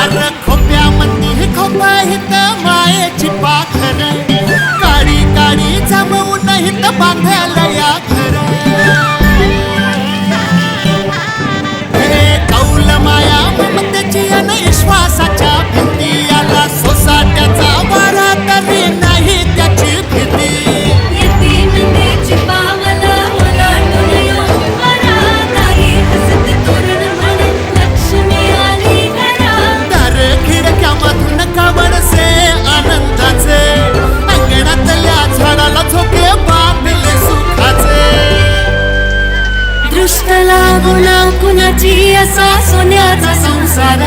अरे खोप्यामध्ये खोपा हित मायेची पाखर. काळी काळी जमवून हित बांधायला या घर. दृष्ट लागू ना कुणाची असा सोन्याचा संसार